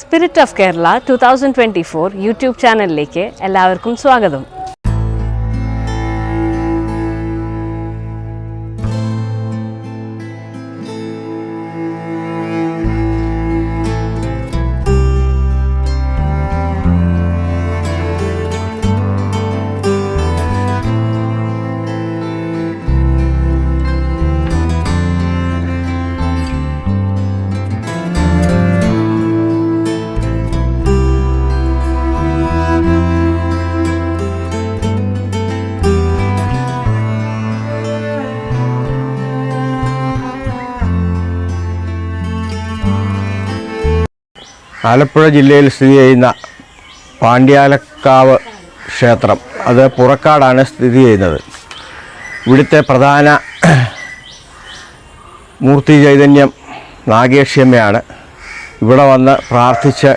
Spirit of Kerala two thousand twenty four YouTube ചാനലിലേക്ക് എല്ലാവർക്കും സ്വാഗതം. ആലപ്പുഴ ജില്ലയിൽ സ്ഥിതി ചെയ്യുന്ന പാണ്ഡ്യാലക്കാവ് ക്ഷേത്രം. അത് പുറക്കാടാണ് സ്ഥിതി ചെയ്യുന്നത്. ഇവിടുത്തെ പ്രധാന മൂർത്തി ചൈതന്യം നാഗേഷ്യമ്മയാണ്. ഇവിടെ വന്ന് പ്രാർത്ഥിച്ച്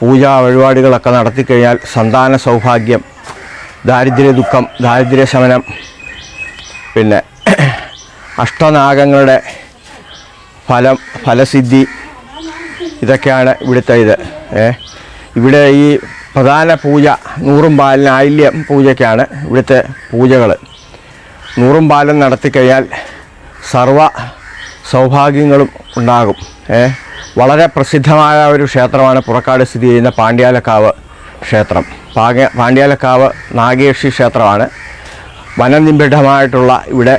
പൂജാ വഴിപാടുകളൊക്കെ നടത്തിക്കഴിഞ്ഞാൽ സന്താന സൗഭാഗ്യം ദാരിദ്ര്യ ദുഃഖം ദാരിദ്ര്യ ശമനം പിന്നെ അഷ്ടനാഗങ്ങളുടെ ഫലം ഫലസിദ്ധി ഇതൊക്കെയാണ് ഇവിടുത്തെ ഇത്. ഇവിടെ ഈ പ്രധാന പൂജ നൂറും പാലിന് ആയില്യം പൂജയ്ക്കാണ് ഇവിടുത്തെ പൂജകൾ നൂറും പാലം നടത്തിക്കഴിഞ്ഞാൽ സർവ സൗഭാഗ്യങ്ങളും ഉണ്ടാകും. വളരെ പ്രസിദ്ധമായ ഒരു ക്ഷേത്രമാണ് പുറക്കാട് സ്ഥിതി ചെയ്യുന്ന പാണ്ഡ്യാലക്കാവ് ക്ഷേത്രം. പാക പാണ്ഡ്യാലക്കാവ് നാഗേഷി ക്ഷേത്രമാണ്. വനനിബിഡമായിട്ടുള്ള ഇവിടെ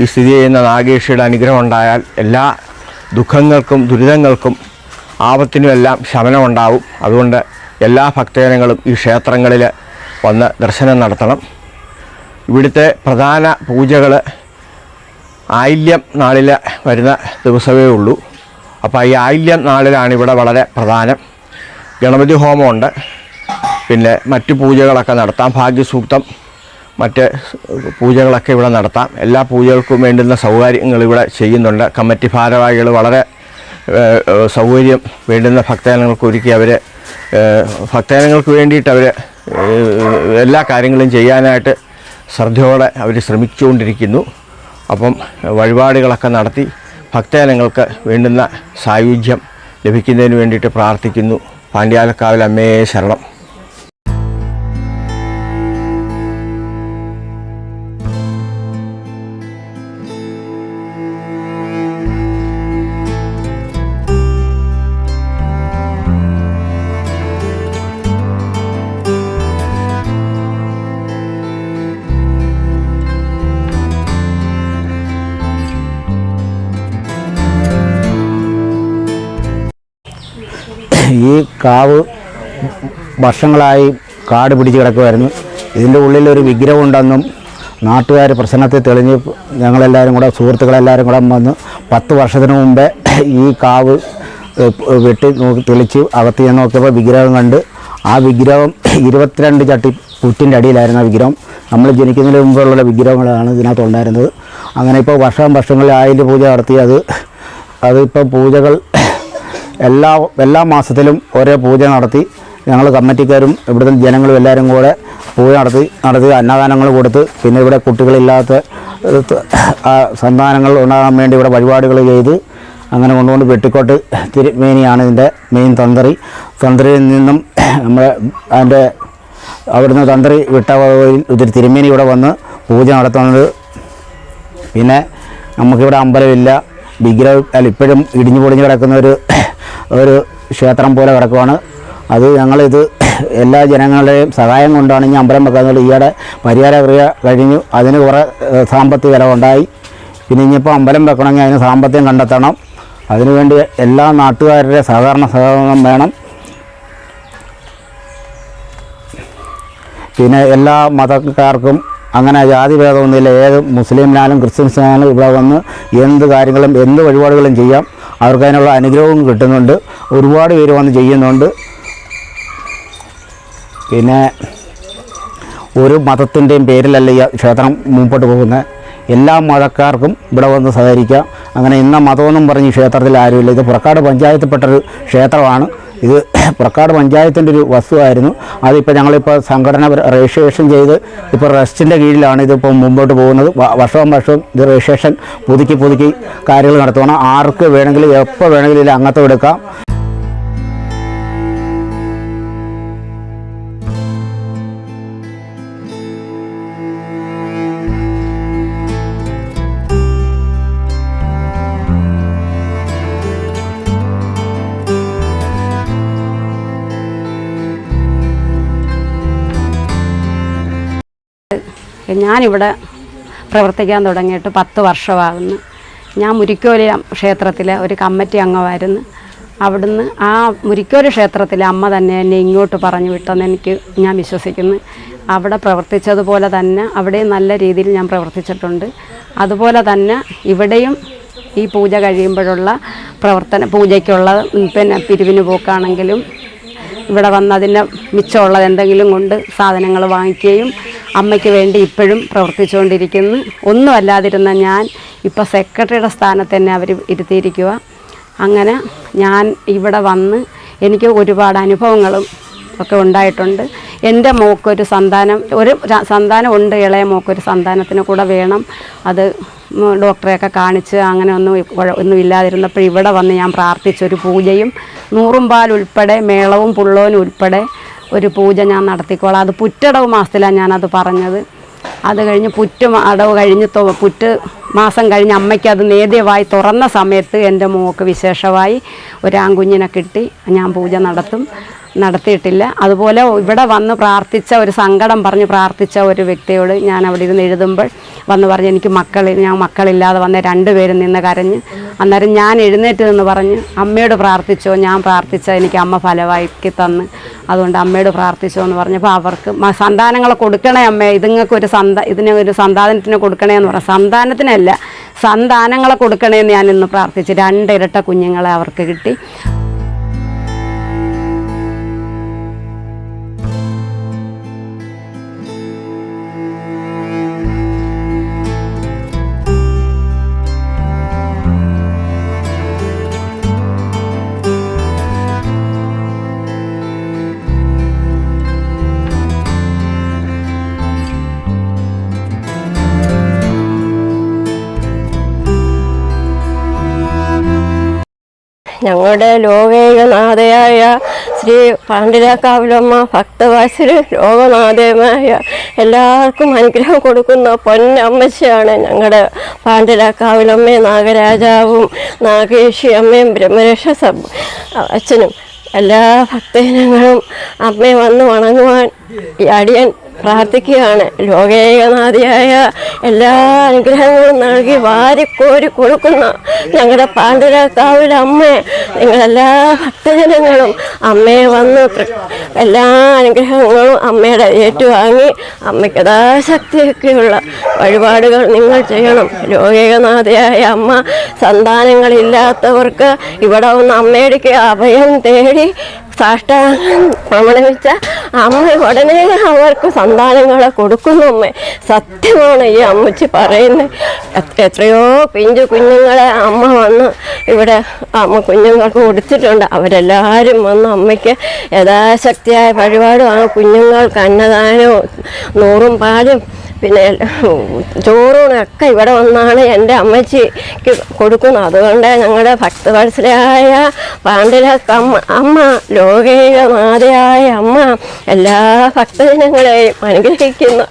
ഈ സ്ഥിതി ചെയ്യുന്ന നാഗേഷിയുടെ അനുഗ്രഹം ഉണ്ടായാൽ എല്ലാ ദുഃഖങ്ങൾക്കും ദുരിതങ്ങൾക്കും ആപത്തിനുമെല്ലാം ശമനമുണ്ടാവും. അതുകൊണ്ട് എല്ലാ ഭക്തജനങ്ങളും ഈ ക്ഷേത്രങ്ങളിൽ വന്ന് ദർശനം നടത്തണം. ഇവിടുത്തെ പ്രധാന പൂജകൾ ആയില്യം നാളിൽ വരുന്ന ദിവസമേ ഉള്ളൂ. അപ്പോൾ ഈ ആയില്യം നാളിലാണ് ഇവിടെ വളരെ പ്രധാനം. ഗണപതി ഹോമമുണ്ട്. പിന്നെ മറ്റു പൂജകളൊക്കെ നടത്താം. ഭാഗ്യസൂക്തം മറ്റ് പൂജകളൊക്കെ ഇവിടെ നടത്താം. എല്ലാ പൂജകൾക്കും വേണ്ടുന്ന സൗകര്യങ്ങൾ ഇവിടെ ചെയ്യുന്നുണ്ട്. കമ്മിറ്റി ഭാരവാഹികൾ വളരെ സൗകര്യം വേണ്ടുന്ന ഭക്തജനങ്ങൾക്ക് ഒരുക്കി അവരെ ഭക്തജനങ്ങൾക്ക് വേണ്ടിയിട്ട് അവർ എല്ലാ കാര്യങ്ങളും ചെയ്യാനായിട്ട് ശ്രദ്ധയോടെ അവർ ശ്രമിച്ചുകൊണ്ടിരിക്കുന്നു. അപ്പം വഴിപാടുകളൊക്കെ നടത്തി ഭക്തജനങ്ങൾക്ക് വേണ്ടുന്ന സായുജ്യം ലഭിക്കുന്നതിന് വേണ്ടിയിട്ട് പ്രാർത്ഥിക്കുന്നു. പാണ്ഡ്യാലക്കാവിൽ അമ്മയെ ശരണം. ഈ കാവ് വർഷങ്ങളായി കാട് പിടിച്ച് കിടക്കുമായിരുന്നു ഇതിന്റെ ഉള്ളിലൊരു വിഗ്രഹം ഉണ്ടെന്നും നാട്ടുകാർ പ്രശ്നത്തെ തെളിഞ്ഞ് ഞങ്ങളെല്ലാവരും കൂടെ സുഹൃത്തുക്കളെല്ലാവരും കൂടെ വന്ന് പത്ത് വർഷത്തിന് മുമ്പേ ഈ കാവ് വെട്ടി നോക്കി തെളിച്ച് അകത്ത് ഞാൻ നോക്കിയപ്പോൾ വിഗ്രഹം കണ്ട് ആ വിഗ്രഹം ഇരുപത്തിരണ്ട് ചട്ടി പുറ്റിന്റെ അടിയിലായിരുന്നു ആ വിഗ്രഹം. നമ്മൾ ജനിക്കുന്നതിന് മുമ്പുള്ള വിഗ്രഹങ്ങളാണ് ഇതിനകത്ത് ഉണ്ടായിരുന്നത്. അങ്ങനെ ഇപ്പോൾ വർഷം വർഷങ്ങളിൽ ആയിൽ പൂജ നടത്തി. അത് അതിപ്പോൾ പൂജകൾ എല്ലാ എല്ലാ മാസത്തിലും ഓരോ പൂജ നടത്തി ഞങ്ങൾ കമ്മിറ്റിക്കാരും ഇവിടുത്തെ ജനങ്ങളും എല്ലാവരും കൂടെ പൂജ നടത്തി നടത്തി അന്നദാനങ്ങൾ കൊടുത്ത് പിന്നെ ഇവിടെ കുട്ടികളില്ലാത്ത സന്താനങ്ങൾ ഉണ്ടാകാൻ വേണ്ടി ഇവിടെ വഴിപാടുകൾ ചെയ്ത് അങ്ങനെ കൊണ്ടുകൊണ്ട് വെട്ടിക്കോട്ട് തിരുമേനിയാണ് ഇതിന്റെ മെയിൻ തന്ത്രി. തന്ത്രിയിൽ നിന്നും നമ്മൾ അതിന്റെ അവിടുന്ന് തന്ത്രി വിട്ട ഒരു തിരുമേനി ഇവിടെ വന്ന് പൂജ നടത്തുന്നത്. പിന്നെ നമുക്കിവിടെ അമ്പലമില്ല. വിഗ്രഹം അല്ല ഇപ്പോഴും ഇടിഞ്ഞു പൊടിഞ്ഞ് കിടക്കുന്ന ഒരു ഒരു ക്ഷേത്രം പോലെ കിടക്കുവാണ്. അത് ഞങ്ങളിത് എല്ലാ ജനങ്ങളുടെയും സഹായം കൊണ്ടാണ് ഈ അമ്പലം വെക്കുന്നത്. ഈയിടെ പരിഹാര ക്രിയ കഴിഞ്ഞു. അതിന് കുറേ സാമ്പത്തിക ചിലവുണ്ടായി. പിന്നെ ഇനിയിപ്പോൾ അമ്പലം വെക്കണമെങ്കിൽ അതിന് സാമ്പത്തികം കണ്ടെത്തണം. അതിനുവേണ്ടി എല്ലാ നാട്ടുകാരുടെ സഹകരണ സഹകരണം വേണം. പിന്നെ എല്ലാ മതക്കാർക്കും അങ്ങനെ ജാതി ഭേദമൊന്നുമില്ല. ഏത് മുസ്ലിമിനാലും ക്രിസ്ത്യൻസിനാലും ഇവിടെ വന്ന് എന്ത് കാര്യങ്ങളും എന്ത് വഴിപാടുകളും ചെയ്യാം. അവർക്ക് അതിനുള്ള അനുഗ്രഹവും കിട്ടുന്നുണ്ട്. ഒരുപാട് പേര് വന്ന് ചെയ്യുന്നുണ്ട്. പിന്നെ ഒരു മതത്തിന്റെയും പേരിലല്ല ഈ ക്ഷേത്രം മുമ്പോട്ട് പോകുന്നത്. എല്ലാ മതക്കാർക്കും ഇവിടെ വന്ന് സഹകരിക്കാം. അങ്ങനെ ഇന്ന മതമെന്നും പറഞ്ഞ് ക്ഷേത്രത്തിൽ ആരുമില്ല. ഇത് പുറക്കാട് പഞ്ചായത്തിൽപ്പെട്ടൊരു ക്ഷേത്രമാണ്. ഇത് പുറക്കാട് പഞ്ചായത്തിന്റെ ഒരു വസ്തുവായിരുന്നു. അതിപ്പോൾ ഞങ്ങളിപ്പോൾ സംഘടന രജിസ്ട്രേഷൻ ചെയ്ത് ഇപ്പോൾ റെസ്റ്റിന്റെ കീഴിലാണ് ഇതിപ്പോൾ മുമ്പോട്ട് പോകുന്നത്. വർഷവും വർഷവും ഇത് രജിസ്ട്രേഷൻ പുതുക്കി പുതുക്കി കാര്യങ്ങൾ നടത്തുകയാണ് ആർക്ക് വേണമെങ്കിലും എപ്പോൾ വേണമെങ്കിലും ഇതിൽ അംഗത്വം എടുക്കാം. ഞാനിവിടെ പ്രവർത്തിക്കാൻ തുടങ്ങിയിട്ട് പത്ത് വർഷമാകുന്നു. ഞാൻ മുരിക്കോലി ക്ഷേത്രത്തിലെ ഒരു കമ്മിറ്റി അംഗമായിരുന്നു. അവിടുന്ന് ആ മുരിക്കോലി ക്ഷേത്രത്തിലെ അമ്മ തന്നെ എന്നെ ഇങ്ങോട്ട് പറഞ്ഞു വിട്ടെന്ന് എനിക്ക് ഞാൻ വിശ്വസിക്കുന്നു. അവിടെ പ്രവർത്തിച്ചതുപോലെ തന്നെ അവിടെയും നല്ല രീതിയിൽ ഞാൻ പ്രവർത്തിച്ചിട്ടുണ്ട്. അതുപോലെ തന്നെ ഇവിടെയും ഈ പൂജ കഴിയുമ്പോഴുള്ള പ്രവർത്തന പൂജയ്ക്കുള്ള പിന്നെ പിരിവിന് പോക്കാണെങ്കിലും ഇവിടെ വന്ന് അതിന്റെ മിച്ചമുള്ളത് എന്തെങ്കിലും കൊണ്ട് സാധനങ്ങൾ വാങ്ങിക്കുകയും അമ്മയ്ക്ക് വേണ്ടി ഇപ്പോഴും പ്രവർത്തിച്ചുകൊണ്ടിരിക്കുന്നു. ഒന്നും അല്ലാതിരുന്ന ഞാൻ ഇപ്പോൾ സെക്രട്ടറിയുടെ സ്ഥാനത്ത് തന്നെ അവർ ഇരുത്തിയിരിക്കുക അങ്ങനെ ഞാൻ ഇവിടെ വന്ന് എനിക്ക് ഒരുപാട് അനുഭവങ്ങളും ഒക്കെ ഉണ്ടായിട്ടുണ്ട്. എന്റെ മോക്കൊരു സന്താനം ഒരു സന്താനം ഉണ്ട് ഇളയ മോക്കൊരു സന്താനത്തിന് കൂടെ വേണം. അത് ഡോക്ടറെയൊക്കെ കാണിച്ച് അങ്ങനെ ഒന്നും ഒന്നും ഇല്ലാതിരുന്നപ്പോൾ ഇവിടെ വന്ന് ഞാൻ പ്രാർത്ഥിച്ചൊരു പൂജയും നൂറും പാൽ ഉൾപ്പെടെ മേളവും പുള്ളോനും ഉൾപ്പെടെ ഒരു പൂജ ഞാൻ നടത്തിക്കോളാം. അത് പുറ്റടവ് മാസത്തിലാണ് ഞാനത് പറഞ്ഞത്. അത് കഴിഞ്ഞ് പുറ്റ് അടവ് കഴിഞ്ഞ് പുറ്റ് മാസം കഴിഞ്ഞ് അമ്മയ്ക്ക് അത് നേദ്യമായി തുറന്ന സമയത്ത് എന്റെ മോക്ക് വിശേഷമായി ഒരാങ്കുഞ്ഞിനെ കിട്ടി. ഞാൻ പൂജ നടത്തും. നടത്തിയിട്ടില്ല. അതുപോലെ ഇവിടെ വന്ന് പ്രാർത്ഥിച്ച ഒരു സങ്കടം പറഞ്ഞ് പ്രാർത്ഥിച്ച ഒരു വ്യക്തിയോട് ഞാൻ അവിടെ ഇരുന്ന് എഴുതുമ്പോൾ വന്ന് പറഞ്ഞ് എനിക്ക് മക്കൾ ഞാൻ മക്കളില്ലാതെ വന്ന രണ്ടുപേരും നിന്ന് കരഞ്ഞ് അന്നേരം ഞാൻ എഴുന്നേറ്റ് നിന്ന് പറഞ്ഞ് അമ്മയോട് പ്രാർത്ഥിച്ചോ ഞാൻ പ്രാർത്ഥിച്ച എനിക്ക് അമ്മ ഫലമാക്കി തന്ന്. അതുകൊണ്ട് അമ്മയോട് പ്രാർത്ഥിച്ചോ എന്ന് പറഞ്ഞപ്പോൾ അവർക്ക് സന്താനങ്ങളെ കൊടുക്കണേ അമ്മേ ഇതുങ്ങൾക്ക് ഒരു സന്ത ഇതിന് ഒരു സന്താനത്തിന് കൊടുക്കണേ എന്ന് പറഞ്ഞു. സന്താനത്തിനല്ല സന്താനങ്ങളെ കൊടുക്കണേ എന്ന് ഞാൻ ഇന്ന് പ്രാർത്ഥിച്ച്. രണ്ട് ഇരട്ട കുഞ്ഞുങ്ങളെ അവർക്ക് കിട്ടി. ഞങ്ങളുടെ ലോകൈകനാഥയായ ശ്രീ പാണ്ഡിരാക്കാവിലമ്മ ഭക്തവാസിന് ലോകനാഥയമായ എല്ലാവർക്കും അനുഗ്രഹം കൊടുക്കുന്ന പൊന്നമ്മച്ചയാണ് ഞങ്ങളുടെ പാണ്ഡിരാക്കാവിലമ്മയും നാഗരാജാവും നാഗേഷി അമ്മയും ബ്രഹ്മരക്ഷ സബ് അച്ഛനും എല്ലാ ഭക്തജനങ്ങളും അമ്മയെ വന്ന് വണങ്ങുവാൻ അടിയൻ പ്രാർത്ഥിക്കുകയാണ്. ലോകേകനാഥിയായ എല്ലാ അനുഗ്രഹങ്ങളും നൽകി വാരിക്കോരി കൊടുക്കുന്ന ഞങ്ങളുടെ പാണ്ഡുരക്കാവിലെ അമ്മയെ നിങ്ങളെല്ലാ ഭക്തജനങ്ങളും അമ്മയെ വന്ന് എല്ലാ അനുഗ്രഹങ്ങളും അമ്മയുടെ ഏറ്റുവാങ്ങി അമ്മയ്ക്ക് യഥാശക്തിയൊക്കെയുള്ള വഴിപാടുകൾ നിങ്ങൾ ചെയ്യണം. രോഗികനാഥയായ അമ്മ സന്താനങ്ങളില്ലാത്തവർക്ക് ഇവിടെ വന്ന് അമ്മയുടെ അഭയം തേടി പ്രണമിച്ച അമ്മ ഉടനെ അവർക്ക് സന്താനങ്ങളെ കൊടുക്കുന്നു അമ്മ. സത്യമാണ് ഈ അമ്മച്ചി പറയുന്നത്. എത്രയോ പിഞ്ചു കുഞ്ഞുങ്ങളെ അമ്മ വന്ന് ഇവിടെ അമ്മ കുഞ്ഞുങ്ങൾക്ക് കൊടുത്തിട്ടുണ്ട്. അവരെല്ലാവരും വന്ന് അമ്മയ്ക്ക് യഥാശക്തിയായ ആ കുഞ്ഞുങ്ങൾക്ക് അന്നദാനവും നൂറും പാലും പിന്നെ ചോറൂണ് ഒക്കെ ഇവിടെ വന്നാണ് എന്റെ അമ്മച്ചിക്ക് കൊടുക്കുന്നത്. അതുകൊണ്ട് ഞങ്ങളുടെ ഭക്തവത്സരായ പാണ്ഡരക്കമ്മ അമ്മ ലോകേകമാതയായ അമ്മ എല്ലാ ഭക്തജനങ്ങളെയും അനുഗ്രഹിക്കുന്നു.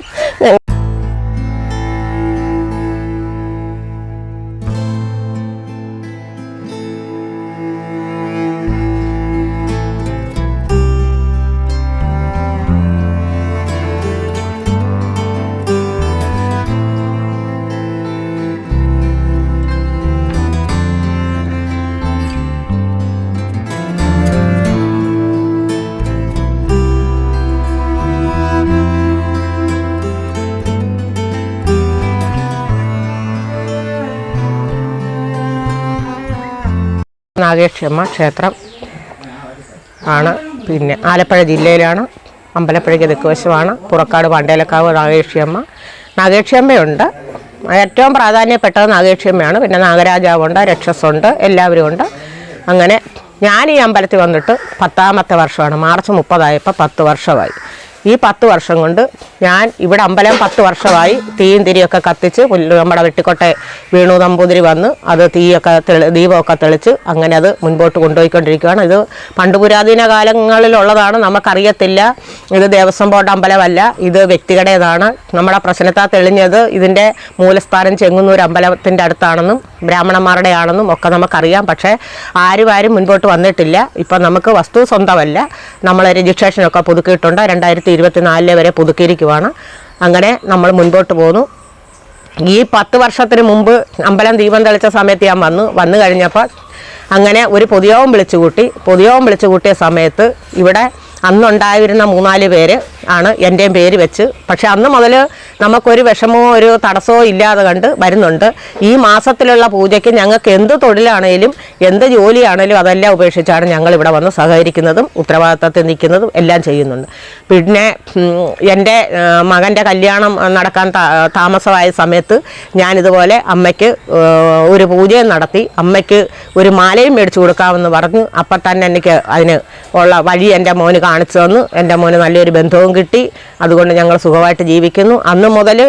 നാഗേക്ഷമ്മ ക്ഷേത്രം ആണ്. പിന്നെ ആലപ്പുഴ ജില്ലയിലാണ് അമ്പലപ്പുഴയ്ക്ക് തെക്കുവശമാണ് പുറക്കാട് പാണ്ടേലക്കാവ് നാഗേക്ഷിയമ്മ നാഗേക്ഷിയമ്മയുണ്ട് ഏറ്റവും പ്രാധാന്യപ്പെട്ടത് നാഗേക്ഷിയമ്മയാണ് പിന്നെ നാഗരാജാവുണ്ട് രക്ഷസുണ്ട് എല്ലാവരും ഉണ്ട്. അങ്ങനെ ഞാൻ ഈ അമ്പലത്തിൽ വന്നിട്ട് പത്താമത്തെ വർഷമാണ്. മാർച്ച് മുപ്പതായപ്പോൾ പത്ത് വർഷമായി. ഈ പത്ത് വർഷം കൊണ്ട് ഞാൻ ഇവിടെ അമ്പലം പത്ത് വർഷമായി തീയും തിരിയൊക്കെ കത്തിച്ച് പുല്ല് നമ്മുടെ വെട്ടിക്കോട്ടെ വീണു നമ്പൂതിരി വന്ന് അത് തീയൊക്കെ തെളി ദീപമൊക്കെ തെളിച്ച് അങ്ങനെ അത് മുൻപോട്ട് കൊണ്ടുപോയിക്കൊണ്ടിരിക്കുകയാണ്. ഇത് പണ്ട് പുരാതന കാലങ്ങളിലുള്ളതാണ് നമുക്കറിയത്തില്ല. ഇത് ദേവസ്വം ബോർഡ് അമ്പലമല്ല ഇത് വ്യക്തികളുടേതാണ് നമ്മുടെ പ്രശ്നത്താൽ തെളിഞ്ഞത് ഇതിന്റെ മൂലസ്ഥാനം ചെങ്ങുന്നൂർ അമ്പലത്തിന്റെ അടുത്താണെന്നും ബ്രാഹ്മണന്മാരുടെ ആണെന്നും ഒക്കെ നമുക്കറിയാം. പക്ഷേ ആരും ആരും മുൻപോട്ട് വന്നിട്ടില്ല. ഇപ്പം നമുക്ക് വസ്തു സ്വന്തമല്ല. നമ്മൾ രജിസ്ട്രേഷനൊക്കെ പുതുക്കിയിട്ടുണ്ട്. രണ്ടായിരത്തി ഇരുപത്തി നാലിലെ വരെ പുതുക്കിയിരിക്കുവാണ്. അങ്ങനെ നമ്മൾ മുൻപോട്ട് പോന്നു. ഈ പത്ത് വർഷത്തിന് മുമ്പ് അമ്പലം ദീപം തെളിച്ച സമയത്ത് ഞാൻ വന്നു. വന്നു കഴിഞ്ഞപ്പോൾ അങ്ങനെ ഒരു പൊതുയോഗം വിളിച്ചു കൂട്ടി. പൊതുയോഗം വിളിച്ചു കൂട്ടിയ സമയത്ത് ഇവിടെ അന്നുണ്ടായിരുന്ന മൂന്നാൽ പേര് ആണ് എന്റെയും പേര് വെച്ച്. പക്ഷേ അന്ന് മുതൽ നമുക്കൊരു വിഷമമോ ഒരു തടസ്സമോ ഇല്ലാതെ കണ്ട് വരുന്നുണ്ട്. ഈ മാസത്തിലുള്ള പൂജയ്ക്ക് ഞങ്ങൾക്ക് എന്ത് തൊഴിലാണേലും എന്ത് ജോലിയാണേലും അതെല്ലാം ഉപേക്ഷിച്ചാണ് ഞങ്ങൾ ഇവിടെ വന്ന് സഹകരിക്കുന്നതും ഉത്തരവാദിത്തത്തിൽ നിൽക്കുന്നതും എല്ലാം ചെയ്യുന്നുണ്ട്. പിന്നെ എന്റെ മകന്റെ കല്യാണം നടക്കാൻ താമസമായ സമയത്ത് ഞാനിതുപോലെ അമ്മയ്ക്ക് ഒരു പൂജയും നടത്തി അമ്മയ്ക്ക് ഒരു മാലയും മേടിച്ചു കൊടുക്കാമെന്ന് പറഞ്ഞു അപ്പം തന്നെ എനിക്ക് അതിന് ഉള്ള വഴി എന്റെ മോന് കാണിച്ചു തന്നു. എന്റെ മോന് നല്ലൊരു ബന്ധവും കിട്ടി. അതുകൊണ്ട് ഞങ്ങൾ സുഖമായിട്ട് ജീവിക്കുന്നു. അന്ന് മുതൽ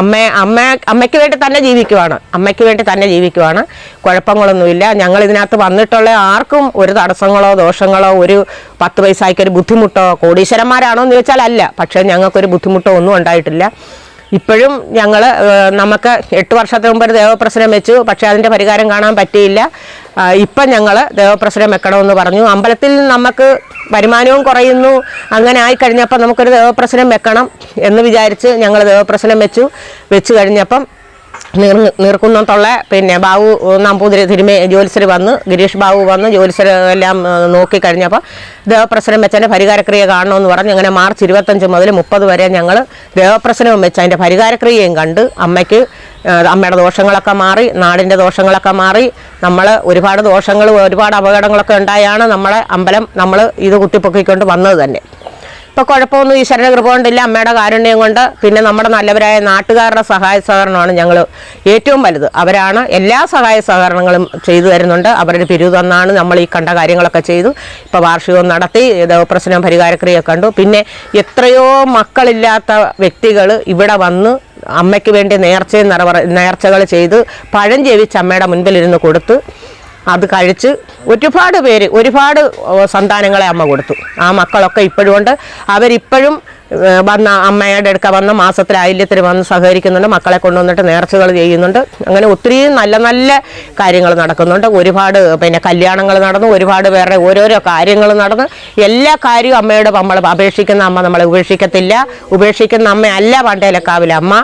അമ്മ അമ്മ അമ്മയ്ക്ക് വേണ്ടി തന്നെ ജീവിക്കുവാണ്. അമ്മയ്ക്ക് വേണ്ടി തന്നെ ജീവിക്കുവാണ്. കുഴപ്പങ്ങളൊന്നുമില്ല. ഞങ്ങൾ ഇതിനകത്ത് വന്നിട്ടുള്ള ആർക്കും ഒരു തടസ്സങ്ങളോ ദോഷങ്ങളോ ഒരു പത്ത് പൈസയ്ക്ക് ഒരു ബുദ്ധിമുട്ടോ കോടീശ്വരന്മാരാണോ എന്ന് ചോദിച്ചാൽ അല്ല. പക്ഷേ ഞങ്ങൾക്കൊരു ബുദ്ധിമുട്ടോ ഒന്നും ഉണ്ടായിട്ടില്ല. ഇപ്പോഴും ഞങ്ങൾ നമുക്ക് എട്ട് വർഷത്തിന് മുമ്പ് ഒരു ദേവപ്രശ്നം വെച്ചു. പക്ഷേ അതിന്റെ പരിഹാരം കാണാൻ പറ്റിയില്ല. ഇപ്പം ഞങ്ങൾ ദേവപ്രശ്നം വെക്കണമെന്ന് പറഞ്ഞു. അമ്പലത്തിൽ നമുക്ക് വരുമാനവും കുറയുന്നു. അങ്ങനെ ആയി കഴിഞ്ഞപ്പോൾ നമുക്കൊരു ദേവപ്രശ്നം വെക്കണം എന്ന് വിചാരിച്ച് ഞങ്ങൾ ദേവപ്രശ്നം വെച്ചു. വെച്ച് കഴിഞ്ഞപ്പം നീർ നീർക്കുന്നത്തുള്ള പിന്നെ ബാബു നമ്പൂതിരി തിരുമേ ജോലിസർ വന്ന് ഗിരീഷ് ബാബു വന്ന് ജോലിസർ എല്ലാം നോക്കി കഴിഞ്ഞപ്പോൾ ദേവപ്രശ്നം വെച്ചതിന്റെ പരിഹാരക്രിയ കാണണമെന്ന് പറഞ്ഞ്. അങ്ങനെ മാർച്ച് ഇരുപത്തഞ്ച് മുതൽ മുപ്പത് വരെ ഞങ്ങൾ ദേവപ്രശ്നവും വെച്ച് അതിന്റെ പരിഹാരക്രിയയും കണ്ട് അമ്മയ്ക്ക് അമ്മയുടെ ദോഷങ്ങളൊക്കെ മാറി നാടിന്റെ ദോഷങ്ങളൊക്കെ മാറി. നമ്മൾ ഒരുപാട് ദോഷങ്ങൾ ഒരുപാട് അപകടങ്ങളൊക്കെ ഉണ്ടായാണ് നമ്മളെ അമ്പലം നമ്മൾ ഇത് കുത്തിപ്പൊക്കിക്കൊണ്ട് വന്നത് തന്നെ. ഇപ്പോൾ കുഴപ്പമൊന്നും ഈശ്വരന്റെ കൃപ കൊണ്ടില്ല. അമ്മയുടെ കാരുണ്യം കൊണ്ട് പിന്നെ നമ്മുടെ നല്ലവരായ നാട്ടുകാരുടെ സഹായ സഹകരണമാണ് ഞങ്ങൾ ഏറ്റവും വലുത്. അവരാണ് എല്ലാ സഹായ സഹകരണങ്ങളും ചെയ്തു തരുന്നുണ്ട്. അവരുടെ പിരിവ് തന്നാണ് നമ്മൾ ഈ കണ്ട കാര്യങ്ങളൊക്കെ ചെയ്തു. ഇപ്പോൾ വാർഷികവും നടത്തി പ്രശ്നം പരിഹാരക്രിയ കണ്ടു. പിന്നെ എത്രയോ മക്കളില്ലാത്ത വ്യക്തികൾ ഇവിടെ വന്ന് അമ്മയ്ക്ക് വേണ്ടി നേർച്ചയും നിറവറ നേർച്ചകൾ ചെയ്ത് പഴം ജപിച്ച് അമ്മയുടെ മുൻപിലിരുന്ന് കൊടുത്ത് അത് കഴിച്ച് ഒരുപാട് പേര് ഒരുപാട് സന്താനങ്ങളെ അമ്മ കൊടുത്തു. ആ മക്കളൊക്കെ ഇപ്പോഴും ഉണ്ട് അവരിപ്പോഴും വന്ന അമ്മയുടെ അടുക്ക വന്ന് മാസത്തിൽ ആയില്യത്തിൽ വന്ന് സഹകരിക്കുന്നുണ്ട്. മക്കളെ കൊണ്ടുവന്നിട്ട് നേർച്ചകൾ ചെയ്യുന്നുണ്ട്. അങ്ങനെ ഒത്തിരി നല്ല നല്ല കാര്യങ്ങൾ നടക്കുന്നുണ്ട്. ഒരുപാട് പിന്നെ കല്യാണങ്ങൾ നടന്നു. ഒരുപാട് പേരുടെ ഓരോരോ കാര്യങ്ങൾ നടന്ന് എല്ലാ കാര്യവും അമ്മയോട് നമ്മൾ അപേക്ഷിക്കുന്ന അമ്മ നമ്മളെ ഉപേക്ഷിക്കത്തില്ല. ഉപേക്ഷിക്കുന്ന അമ്മയല്ല പണ്ടേലക്കാവിലെ അമ്മ.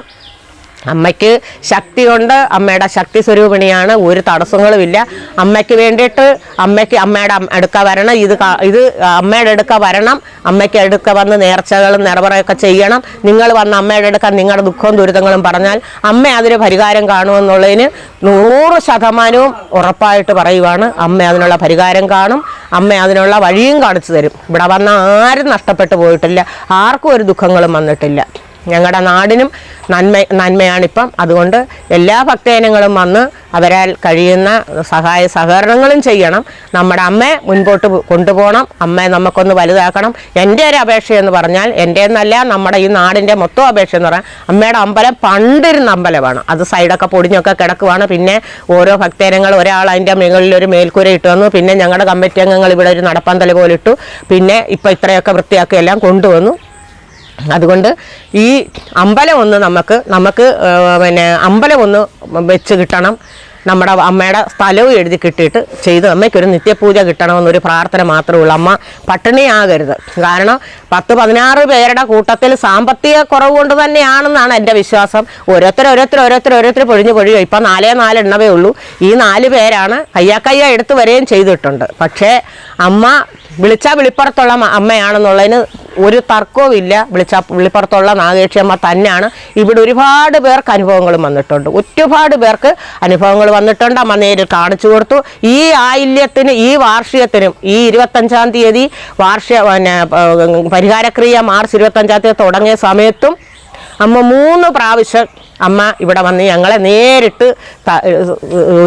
അമ്മയ്ക്ക് ശക്തിയുണ്ട്. അമ്മയുടെ ശക്തി സ്വരൂപിണിയാണ്. ഒരു തടസ്സങ്ങളുമില്ല. അമ്മയ്ക്ക് വേണ്ടിയിട്ട് അമ്മയ്ക്ക് അമ്മയുടെ അടുക്ക വരണം. ഇത് ഇത് അമ്മയുടെ അടുക്ക വരണം. അമ്മയ്ക്ക് അടുക്ക വന്ന് നേർച്ചകളും നിറവറയൊക്കെ ചെയ്യണം. നിങ്ങൾ വന്ന് അമ്മയുടെ അടുക്ക നിങ്ങളുടെ ദുഃഖവും ദുരിതങ്ങളും പറഞ്ഞാൽ അമ്മ അതിന് പരിഹാരം കാണുമെന്നുള്ളതിന് നൂറ് ശതമാനവും ഉറപ്പായിട്ട് പറയുവാണ്. അമ്മ അതിനുള്ള പരിഹാരം കാണും. അമ്മ അതിനുള്ള വഴിയും കാണിച്ചു തരും. ഇവിടെ വന്ന ആരും നഷ്ടപ്പെട്ടു പോയിട്ടില്ല. ആർക്കും ഒരു ദുഃഖങ്ങളും വന്നിട്ടില്ല. ഞങ്ങളുടെ നാടിനും നന്മ നന്മയാണിപ്പം. അതുകൊണ്ട് എല്ലാ ഭക്തജനങ്ങളും വന്ന് അവരാൽ കഴിയുന്ന സഹായ സഹകരണങ്ങളും ചെയ്യണം. നമ്മുടെ അമ്മയെ മുൻപോട്ട് കൊണ്ടുപോകണം. അമ്മയെ നമുക്കൊന്ന് വലുതാക്കണം. എന്റെ ഒരു അപേക്ഷയെന്ന് പറഞ്ഞാൽ എന്റെ എന്നല്ല നമ്മുടെ ഈ നാടിന്റെ മൊത്തം അപേക്ഷ എന്ന് പറഞ്ഞാൽ അമ്മയുടെ അമ്പലം പണ്ടിരുന്ന അമ്പലമാണ്. അത് സൈഡൊക്കെ പൊടിഞ്ഞൊക്കെ കിടക്കുവാണ്. പിന്നെ ഓരോ ഭക്തജനങ്ങൾ ഒരാൾ അതിന്റെ മുകളിൽ ഒരു മേൽക്കൂര ഇട്ട് വന്നു. പിന്നെ ഞങ്ങളുടെ കമ്മിറ്റി അംഗങ്ങൾ ഇവിടെ ഒരു നടപ്പന്തൽ പോലെ ഇട്ടു. പിന്നെ ഇപ്പം ഇത്രയൊക്കെ വൃത്തിയാക്കി എല്ലാം കൊണ്ടുവന്നു. അതുകൊണ്ട് ഈ അമ്പലം ഒന്ന് നമുക്ക് നമുക്ക് പിന്നെ അമ്പലം ഒന്ന് വെച്ച് കിട്ടണം. നമ്മുടെ അമ്മയുടെ സ്ഥലവും എഴുതി കിട്ടിയിട്ട് ചെയ്ത്. അമ്മയ്ക്കൊരു നിത്യപൂജ കിട്ടണമെന്നൊരു പ്രാർത്ഥന മാത്രമേ ഉള്ളൂ. അമ്മ പട്ടിണിയാകരുത്. കാരണം പത്ത് പതിനാറ് പേരുടെ കൂട്ടത്തിൽ സാമ്പത്തിക കുറവ് കൊണ്ട് തന്നെയാണെന്നാണ് എന്റെ വിശ്വാസം. ഓരോരുത്തർ ഓരോരുത്തർ ഓരോരുത്തർ ഓരോരുത്തർ പൊഴിഞ്ഞു പൊഴിയോ ഇപ്പം നാലേ നാല് എണ്ണവേ ഉള്ളൂ. ഈ നാല് പേരാണ് കയ്യാക്കയ്യ എടുത്ത് വരികയും ചെയ്തിട്ടുണ്ട്. പക്ഷേ അമ്മ വിളിച്ചാൽ വിളിപ്പുറത്തുള്ള അമ്മയാണെന്നുള്ളതിന് ഒരു തർക്കവും ഇല്ല. വിളിച്ച വിളിപ്പുറത്തുള്ള നാഗേക്ഷി അമ്മ തന്നെയാണ്. ഇവിടെ ഒരുപാട് പേർക്ക് അനുഭവങ്ങളും വന്നിട്ടുണ്ട്. ഒരുപാട് പേർക്ക് അനുഭവങ്ങൾ വന്നിട്ടുണ്ട്. അമ്മ നേരിൽ കാണിച്ചു കൊടുത്തു. ഈ ആയില്യത്തിന് ഈ വാർഷികത്തിനും ഈ ഇരുപത്തഞ്ചാം തീയതി വാർഷിക പിന്നെ പരിഹാരക്രിയ മാർച്ച് ഇരുപത്തഞ്ചാം തീയതി തുടങ്ങിയ സമയത്തും അമ്മ മൂന്ന് പ്രാവശ്യം അമ്മ ഇവിടെ വന്ന് ഞങ്ങളെ നേരിട്ട്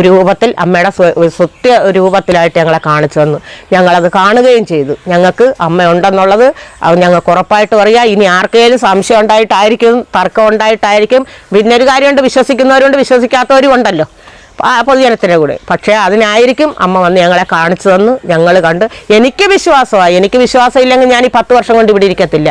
രൂപത്തിൽ അമ്മയുടെ സ്വത്യ രൂപത്തിലായിട്ട് ഞങ്ങളെ കാണിച്ചു തന്നു. ഞങ്ങളത് കാണുകയും ചെയ്തു. ഞങ്ങൾക്ക് അമ്മ ഉണ്ടെന്നുള്ളത് ഞങ്ങൾക്ക് ഉറപ്പായിട്ട് പറയാം ഇനി ആർക്കെങ്കിലും സംശയം ഉണ്ടായിട്ടായിരിക്കും തർക്കം ഉണ്ടായിട്ടായിരിക്കും. പിന്നെ ഒരു കാര്യമുണ്ട് വിശ്വസിക്കുന്നവരുണ്ട് വിശ്വസിക്കാത്തവരും ഉണ്ടല്ലോ. പൊതുജനത്തിന്റെ കൂടെ. പക്ഷേ അതിനായിരിക്കും അമ്മ വന്ന് ഞങ്ങളെ കാണിച്ചു തന്നു. ഞങ്ങൾ കണ്ട് എനിക്ക് വിശ്വാസമായി. എനിക്ക് വിശ്വാസം ഇല്ലെങ്കിൽ ഞാൻ ഈ പത്ത് വർഷം കൊണ്ട് ഇവിടെ ഇരിക്കത്തില്ല.